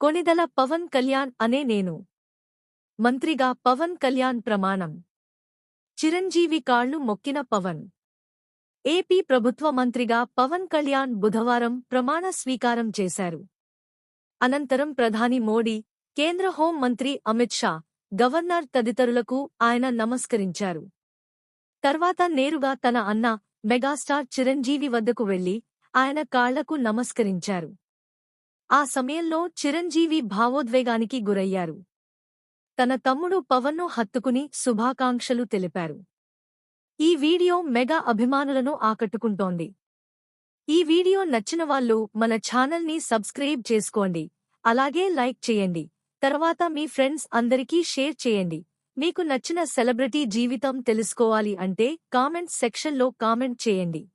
కొనిదల పవన్ కళ్యాణ్ అనే నేను. మంత్రిగా పవన్ కళ్యాణ్ ప్రమాణం. చిరంజీవి కాళ్ళు మొక్కిన పవన్. ఏపీ ప్రభుత్వ మంత్రిగా పవన్ కళ్యాణ్ బుధవారం ప్రమాణ స్వీకారం చేశారు. అనంతరం ప్రధాని మోడీ కేంద్ర హోం మంత్రి అమిత్ షా గవర్నర్ తదితరులకు ఆయన నమస్కరించారు. తర్వాత నేరుగా తన అన్న మెగాస్టార్ చిరంజీవి వద్దకు వెళ్ళి ఆయన కాళ్ళకు నమస్కరించారు. ఆ సమయంలో చిరంజీవి భావోద్వేగానికి గురయ్యారు. తన తమ్ముడు పవన్ను హత్తుకుని శుభాకాంక్షలు తెలిపారు. ఈ వీడియో మెగా అభిమానులను ఆకట్టుకుంటోంది. ఈ వీడియో నచ్చిన వాళ్ళు మన ఛానల్ని సబ్స్క్రైబ్ చేసుకోండి. అలాగే లైక్ చేయండి. తర్వాత మీ ఫ్రెండ్స్ అందరికీ షేర్ చేయండి. మీకు నచ్చిన సెలబ్రిటీ జీవితం తెలుసుకోవాలి అంటే కామెంట్ సెక్షన్లో కామెంట్ చేయండి.